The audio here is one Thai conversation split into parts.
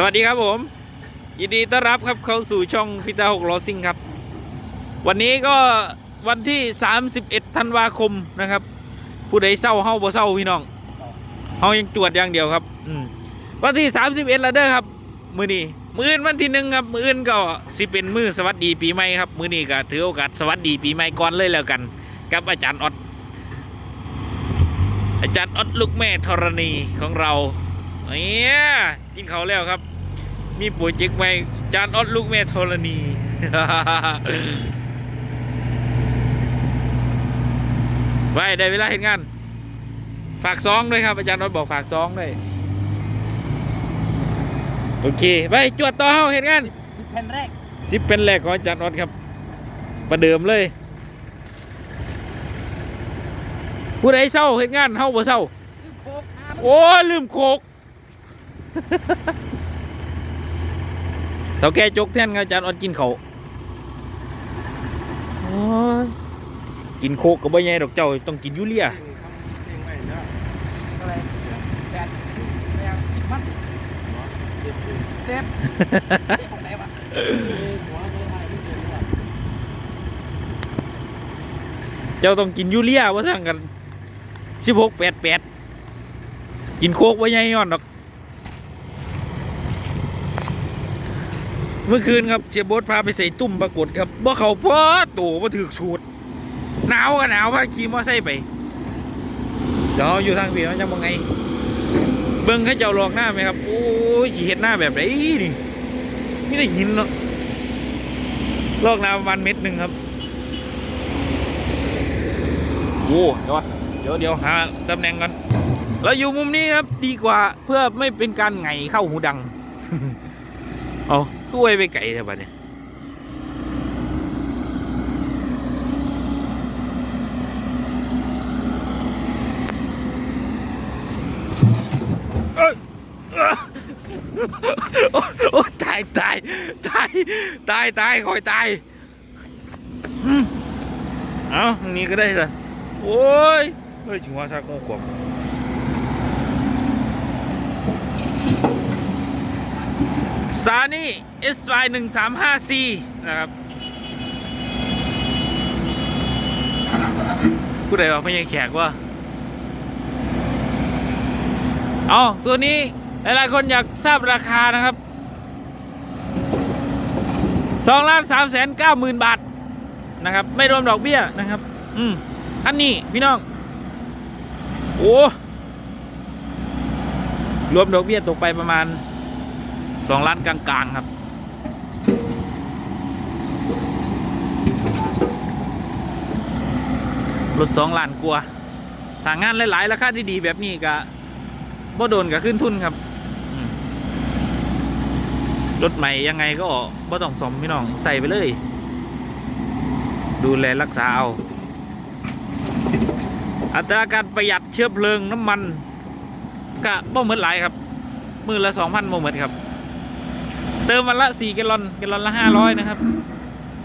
สวัสดีครับผม ยินดีต้อนรับครับเข้าสู่ช่องพิตาหกล้อซิ่งครับ วันนี้ก็วันที่ 31ธันวาคมนะครับ ผู้ใดเศร้าเฮาบ่เศร้าพี่น้องเฮายังตรวจอย่างเดียวครับอืมวันที่ 31แล้วเด้อครับ มือนี้มืออื่นวันที่หนึ่งครับ มืออื่นก็สิเป็นมือสวัสดีปีใหม่ครับ มือนี้ก็ถือโอกาสสวัสดีปีใหม่ก่อนเลยแล้วกัน กับอาจารย์ออดอาจารย์ออดลูกแม่ธรณีของเรา เนี่ยกินเขาวแล้วครับ มีโปรเจกต์ใหม่อาจารย์ออดลูกแม่ธรณีไว้ได้เวลาเห็นงาน ฝากซองด้วยครับ อาจารย์ออดบอกฝากซองด้วย โอเค ไปจวดต่อเฮาเห็นงานสิบแผ่นแรกสิบเป็นแรกของอาจารย์ออดครับ ประเดิมเลย ผู้ใดเศร้าเห็นงานเฮาบ่เศร้าคือโคกครับโอ้ยลืมโคก เท่าแกจกแท่นครับอาจารย์ออดกินเขาวโอ้ยกินโคกก็บ่ใหญ่ดอกเจ้าต้องกินยูเรียเซฟเจ้าต้องกินยูเรียว่าสั่งกันสิบหกแปดแปดกินโคกบ่ใหญ่ย้อนดอก เมื่อคืนครับเสียบดพาไปใส่ตุ่มปรากฏครับบ่เขาพอตัวบ่ถือสูตรหนาวก็หนาวพาขี่มอไซค์ไปเดี๋ยวอยู่ทางเบียมันจะมองไง เบิ่งให้เจ้าลอกหน้าไหมครับ โอ้ยสีเห็ดหน้าแบบไหนนี่ไม่ได้หินเนาะลอกหน้าประมาณเม็ดหนึ่งครับโอ้เดี๋ยวเดี๋ยวเดี๋ยวหาตำแหน่งกันเราอยู่มุมนี้ครับดีกว่าเพื่อไม่เป็นการไงเข้าหูดัง เอา ตู้ว้ไปไก่ใช่ปะเนี่ยเอ้ยเอ้อโอ้ตายตายตายตายตายคอยตายเอาทานี้ก็ได้สิโอ้ยเฮ้ยชิว่าซักโอ้ขวบ ซานี่ SY 1 3 5 C นะครับผู้ใดบอกไม่ยังแขกว่าเอาตัวนี้ หลายๆคนอยากทราบราคานะครับ2ล้าน3แสน9หมื่นบาท นะครับ ไม่รวมดอกเบี้ยนะครับ อืมอันนี้พี่น้อง โอ้ รวมดอกเบี้ยตกไปประมาณ สองล้านกลางๆครับ รถสองล้านกว่าถ้างงานหลายๆราคาดีๆแบบนี้ก็บ่โดนกับขึ้นทุนครับ รถใหม่ยังไงก็บ่ต้องสมพี่น้องใส่ไปเลย ดูแลรักษาเอา อัตราการประหยัดเชื้อเพลิงน้ำมันก็บ่เหมือนหลายครับ มือละสองพันบ่เหมือนครับ เติมวันละสี่แกลลอนแกลลอนละห้าร้อยนะครับ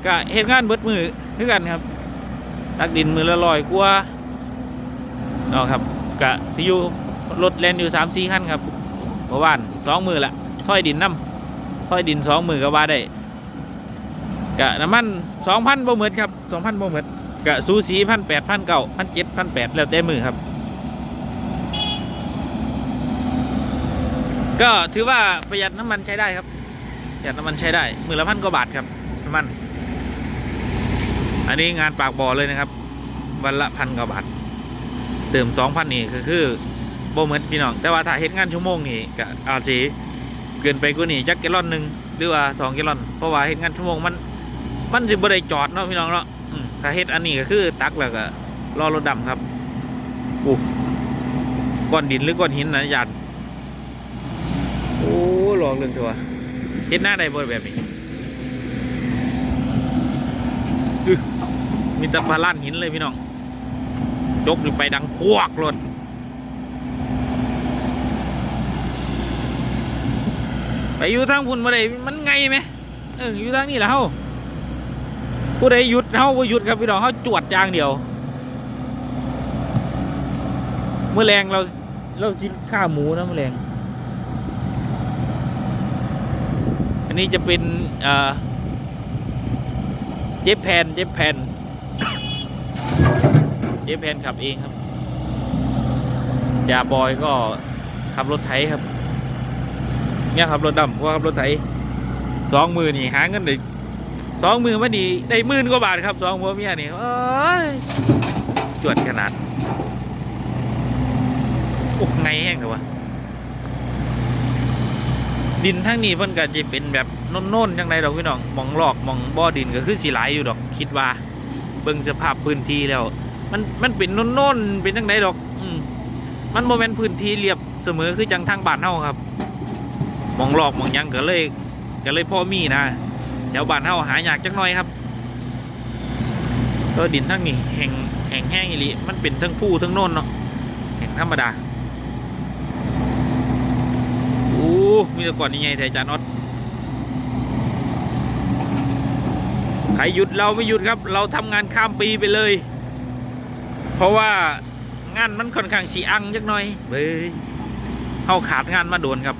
กะเหตุงานเบิดมือคือกันครับ ตักดินมือละลอยกว่าเนาะครับกะซิอยูรถแลนอยู่สามสี่ขั้นครับเมื่อวานสองมือละถ้อยดินน้ำถ้อยดินสองมือก็ว่าได้กะน้ำมันสองพันบ่เหมือนครับสองพันบ่เหมือนกะซูสีพันแปดพันเก้าพันเจ็ดพันแปดแล้วแต่มือครับ ก็ถือว่าประหยัดน้ำมันใช้ได้ครับ หยัดน้ำมันใช้ได้มือละพันกว่าบาทครับน้ำมัน อันนี้งานปากบ่อเลยนะครับ วันละพันกว่าบาทเติมสองพันนี่ก็คือโบเหมือนพี่น้อง แต่ว่าถ้าเฮ็ดงานชั่วโมงนี่ก็อาจจะเกินไปกว่านี่จักแกลอนหนึ่งหรือว่าสองแกลลอน เพราะว่าเฮ็ดงานชั่วโมงมัน มันจะบ่ได้จอดเนาะพี่น้องเนาะถ้าเฮ็ดอันนี้ก็คือตักแล้วก็รอรถดำครับโอ้ก้อนดินหรือก้อนหินนะอาจารย์โอ้ลองเรื่องตัว เห็นหน้าใดบ่แบบนี้มีแตะพาล้านหินเลยพี่น้องจกนี่ไปดังพวกรถไปอยู่ทางพุ่นมาได้มันไงไหมเอออยู่ทางนี้แหละเฮาผู้ใดหยุดเฮาบ่หยุดครับพี่น้องเฮาจวดอย่างเดียว เมื่อแรงเราเรากินข้าหมูนะเมื่อแรง นนี้จะเป็นเอ่อเจฟแพนเจฟแพนเจฟแพนขับเองครับยาบอยก็ขับรถไถครับ เนี่ยขับรถดำก็ขับรถไถสองมือนี่หาเงินได้สองมือมานี่ได้หมื่นกว่าบาทครับสองมือเมียนี่โอ้ยจวดขนาดโอ้ไงแห้งเลยวะ ดินทั้งนี้เพิ่นก็จะเป็นแบบโน่นๆจังไรดอกพี่น้องมองหลอกมองบ่อดินก็คือสีไหลอยู่ดอก คิดว่า เบิ่งสภาพพื้นที่แล้ว มันมันเป็นโน่นๆเป็นจังไรดอก อืมมันโมเมนพื้นที่เรียบเสมอคือจังทางบ้านเฮาครับมองหลอกมองยังก็เลยก็เลยพ่อมีนะแถวบ้านเฮาหายากจักหน่อยครับตัวดินทั้งนี้แห่งแห่งแห้งอีหลีมันเป็นทั้งผู้ทั้งโน่นเนาะแห่งธรรมดา อ้มีแต่ก่อนนี่ไงแต่จารย์อดใครหยุดเราไม่หยุดครับ เราทำงานข้ามปีไปเลย เพราะว่างานมันค่อนข้างสีอังจักหน่อยเบ้ยเฮาขาดงานมาโดนครับ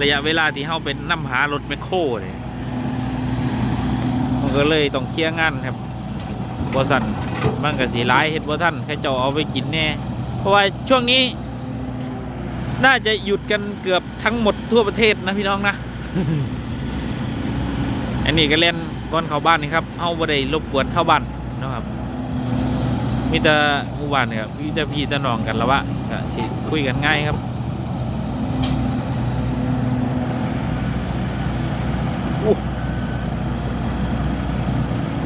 ระยะเวลาที่เฮาเป็นน้ำหารถแมคโครเนี่ยมันก็เลยต้องเคลียร์งานครับบอสันมันก็สีร้ายเฮ็ดบ่ท่านแค่เจ้าเอาไปกินแน่ เพราะว่าช่วงนี้ น่าจะหยุดกันเกือบทั้งหมดทั่วประเทศนะพี่น้องนะ อันนี้ก็เล่นก่อนเข้าบ้านนี่ครับเฮาบ่ได้รบกวนเข้าบ้านเนาะครับ มีแต่หมู่บ้านเนี่ยครับมีแต่พี่แต่น้องกันแล้ววะก็สิคุยกันง่ายครับ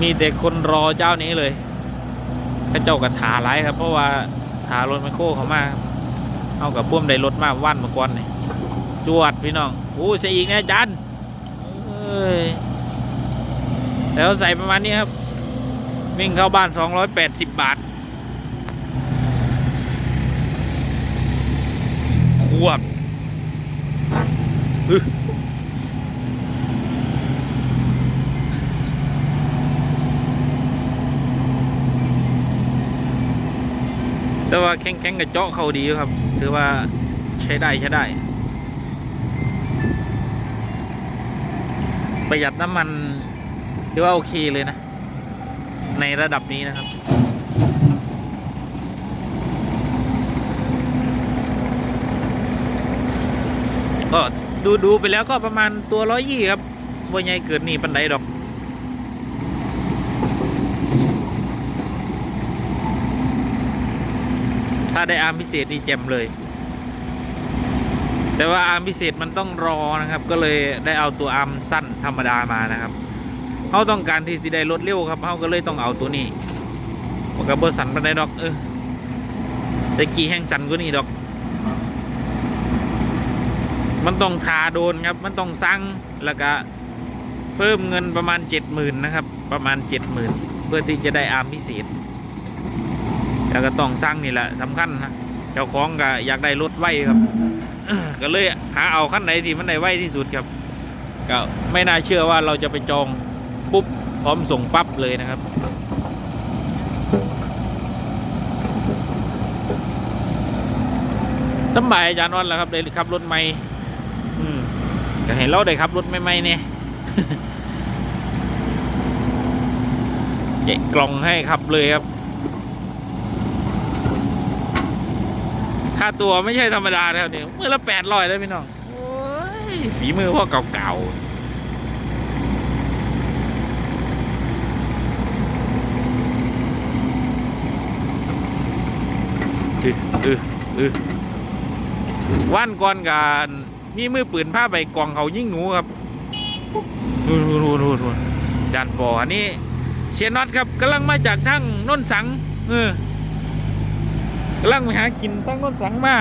มีแต่คนรอเจ้านี้เลยข้าเจ้ากับถาหลายครับ เพราะว่าถารถไมคโครเขามา เอากับพ่วมได้รถมาว่านมาก่อนนี่จวดพี่น้องโอ้ใส่อีกนะจันแล้วใส่ประมาณนี้ครับ วิ่งเข้าบ้าน 280 บาทควบอึแต่ว่าแข็งๆกับเจาะเขาดีครับ ถือว่าใช้ได้ใช้ได้ ประหยัดน้ำมันถือว่าโอเคเลยนะ ในระดับนี้นะครับ ก็ดูดูไปแล้วก็ประมาณตัวร้อยยี่ครับว่าใหญ่เกิดนี่ปันไดดอก ถ้าได้อาร์มพิเศษนี่แจ่มเลย แต่ว่าอาร์มพิเศษมันต้องรอนะครับ ก็เลยได้เอาตัวอาร์มสั้นธรรมดามานะครับเขาต้องการที่สิได้รถเร็วครับเขาก็เลยต้องเอาตัวนี้มันก็บอร์สันปันไดดอกเออแต่กี่แห้งสันก็นี่ดอก มันต้องทาโดนครับ มันต้องสั่งแล้วก็เพิ่มเงินประมาณเจ็ดหมื่นนะครับ ประมาณเจ็ดหมื่นเพื่อที่จะได้อาร์มพิเศษ แล้วก็ต้องสั่งนี่แหละสำคัญนะเจ้าของก็อยากได้รถไวครับ ก็เลยหาเอาขั้นไหนที่มันได้ไวที่สุดครับก็ไม่น่าเชื่อว่าเราจะไปจองปุ๊บพร้อมส่งปั๊บเลยนะครับสบายอาจารย์วันแล้วครับได้ขับรถใหม่อืมก็เห็นเราได้ขับรถใหม่ๆเนี่ยเจ๊กล่องให้ขับเลยครับ ค่าตัวไม่ใช่ธรรมดาแล้วเนี่ยมือละแปดร้อยเลยพี่น้องโอ้ยฝีมือพ่อเก่าๆอืออืออือวันก่อนกันมีมือปืนผ้าใบกองเขายิ่งหนูครับนู่นนู่นนู่นนู่นนู่นจานปออันนี้เชียร์น็อตครับกำลังมาจากทั้งโน้นสังเออ กำลังไปหากินทั้งโน้นสังมา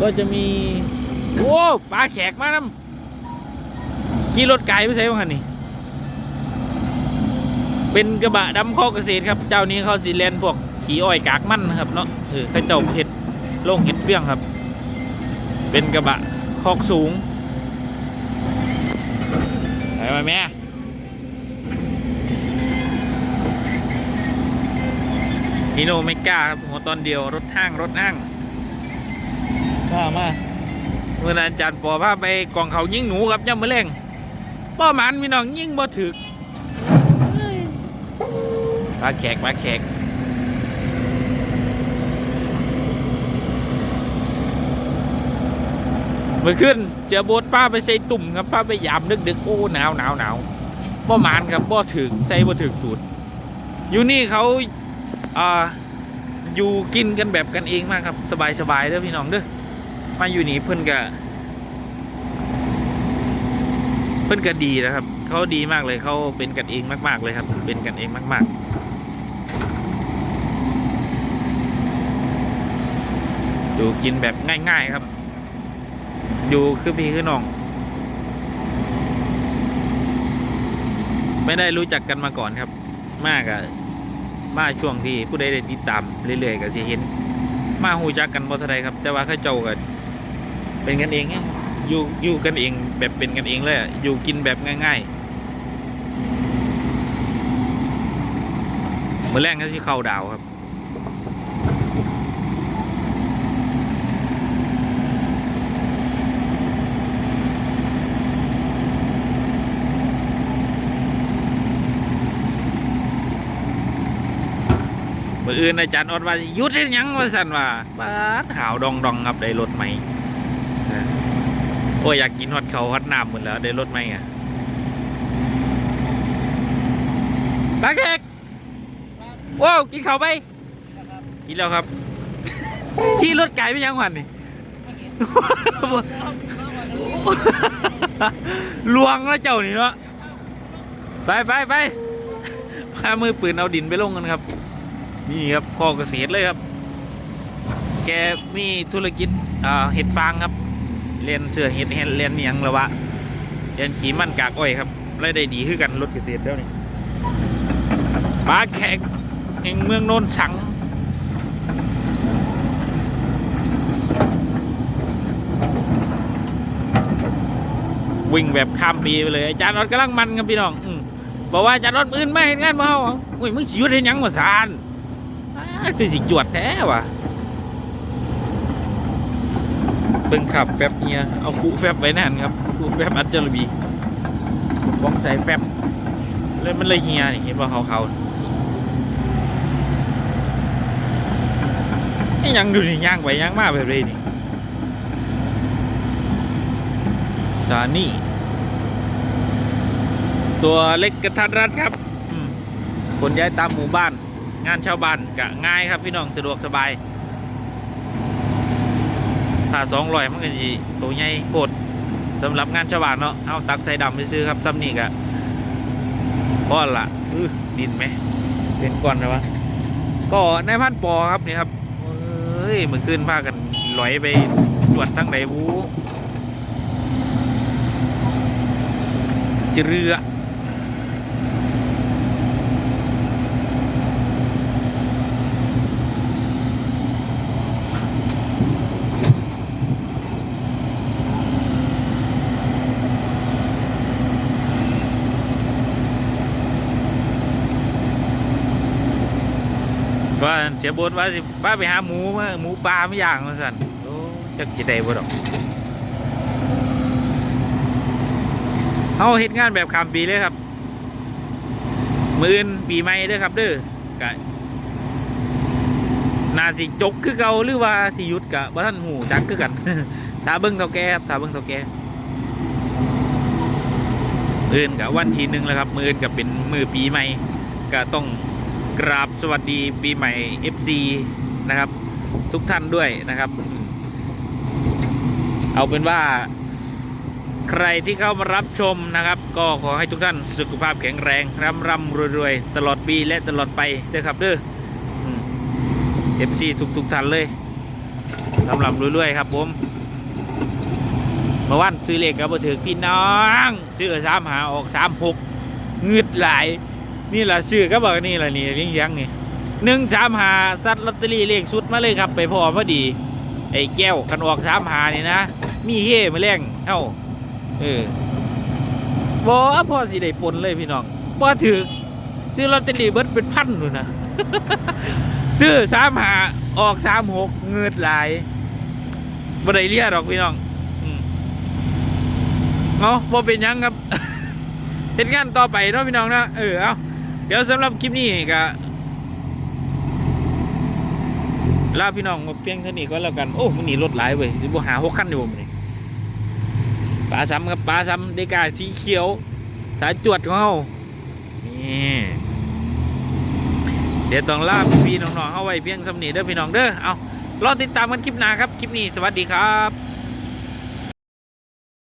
ก็จะมี โอ้ปลาแขกมานำขี่รถไก่ไปใส่บ้างคันนี่เป็นกระบะดำข้อเกษตรครับ เจ้านี้เขาสีเลนพวกขี่อ้อยกากมันนะครับเนาะเออเขาเจ้าเห็ดโล่งเห็ดเฟี้ยงครับ เป็นกระบะคอกสูงไปไหมแม่ ฮีโนไม่กล้าครับหัวตอนเดียวรถห้างรถห้างมามาเมื่อนั้นจารย์ปอพาไปกองเขายิ่งหนูครับย่ำมะเร็งป้อหมันพี่น้องยิ่งบ่ถึกปลาแขกปลาแขกเมื่อขึ้นเจอโบสป้าไปใส่ตุ่มครับป้าไปยามดึกๆโอ้หนาวหนาวหนาวป้อหมันครับป้อถึกใส่บ่ถึกสูตรอยู่นี่เขา อยู่กินกันแบบกันเองมากครับ สบายสบายเด้อพี่น้องเด้อมาอยู่นี่เพิ่อนก็เพิ่อนก็ดีนะครับเขาดีมากเลยเขาเป็นกันเองมาก ๆ เลยครับ เป็นกันเองมาก ๆอยู่กินแบบง่าย ๆ ครับ อยู่คือพี่คือน้อง ไม่ได้รู้จักกันมาก่อนครับ มากอะ มาช่วงที่ผู้ใดได้ติดตามเรื่อยๆก็สิเห็น มาหูจักกันบ่เท่าใดครับ แต่ว่าข้าเจ้าก็เป็นกันเองไงอยู่อยู่กันเองแบบเป็นกันเองเลยอยู่กินแบบง่ายๆเมื่อแรกก็สิเข้าดาวครับ มืออื่นอาจารย์อดว่าหยุดเฮ็ดหยังว่าสั่นว่าปาดหาวดองดองครับได้รถใหม่เออโอ้ยอยากกินฮอดเขาวฮอดน้ำหมดแล้วได้รถใหม่อะตาเกกว้าวกินข้าวไปกินแล้วครับขี่รถไก่ไปยังหวันนี่ลวงแล้วเจ้านี่เนาะไปไปไปพามือปืนเอาดินไปลงกันครับ นี่ครับข้อเกษตรเลยครับ แกมีธุรกิจเห็ดฟางครับเรียนเสือเห็ดเห็ดเรียนเนียงแล้ววะเรียนขี่มันกากอ้อยครับรายได้ดีขึ้นกันรถเกษตรแล้วนี่ปลาแขกแห่งเมืองโนนสังวิ่งแบบข้ามปีไปเลยอาจารย์รถกำลังมันครับพี่น้องอบอกว่าอาจารย์รถอื่นไม่เห็นงานมาเฮาอุ้ยมึงสิหยุดเห็นยังมาสาร คือสิจวดแท้ว่ะเบิ่งขับแฟบเนียเอาคู่แฟบไว้นั่นครับคู่แฟบอัจจรบีบ้องใส่แฟบเลยมันเลยเฮียนี่เห็นว่าเขาเขาไอ้ยังดูนี่ย่างไปย่างมาแบบนี้นี่ซานี่ ตัวเล็กกระทัดรัดครับอืมคนย้ายตามหมู่บ้าน งานชาวบ้านกะง่ายครับพี่น้องสะดวกสบายถ้าสองรอยมันก็จะตัวใหญ่โคตรสำหรับงานชาวบ้านเนาะเอาตักใส่ดำไปซื้อครับซ้ำนี่กะก้อนละดินไหมเป็นก้อนนะวะก็ในพันปอครับนี่ครับเอ้ยมันขึ้นพากันลอยไปตรวจทั้งไหนบูจะเรือ ว่าเสียบนว่าสิป้าไปหาหมูมาหมูปลาไม่อย่างมาสั่นโอ้จักจะได้บ่ดอกเฮาเฮ็ดงานแบบข้ามปีเลยครับมืออื่นปีใหม่เด้อครับ เด้อกะนาสิจกคือเก่าหรือว่าสิหยุดกะบ่ทันหูจักคือกันตาเบิ่งเท่าแก่ครับตาเบิ่งเท่าแก่มื่นกะวันที่หนึ่งแล้วครับ มื่นกะเป็นมือปีใหม่ก็ต้อง กราบสวัสดีปีใหม่ FC นะครับ ทุกท่านด้วยนะครับ เอาเป็นว่า ใครที่เข้ามารับชมนะครับ ก็ขอให้ทุกท่านสุขภาพแข็งแรงร่ำร่ำรวยๆ ตลอดปีและตลอดไปเด้อครับเด้อ FC ทุกทุกๆท่านเลยร่ำร่ำรวยๆครับผมเมื่อวานซื้อเลขกับบ่ถือพี่น้อง ซื้อสามหาออกสามหกเงืดหลาย นี่แหละชื่อก็บอกนี่แหละนี่เลี้ยงยังนี่หนึ่งสามหาซัดลอตเตอรี่เลขสุดมาเลยครับ ไปพอพอดี ไอ้แก้วกันออกสามหานี่นะ มีเฮ่มาแรงเอ้าเออบอพ่อสิได้ปนเลยพี่น้องบ่ถือซื้อลอตเตอรี่เบิร์ดเป็นพันนู่นะซื้อสามหาออกสามหกเงิดหลายบ่ได้เลียดอกพี่น้องเอาะบ่เป็นยังครับเห็นงานต่อไปเนาะพี่น้องนะเออเอา เดี๋ยวสำหรับคลิปนี้ก็ลาพี่น้องมาเพียงเท่านี้ก็แล้วกัน โอ้มันนี่รถหลายเว้ยสิบ่หาหกคันอยู่บ่มื้อนี้ปลาซ้ำครับปลาซ้ำเดกาสีเขียว สายจวดของเรานี่เดี๋ยวต้องลาพี่น้องๆเอาไว้เพียงสำนีเด้อพี่น้องเด้อเอารอติดตามกันคลิปหน้าครับ คลิปนี้สวัสดีครับ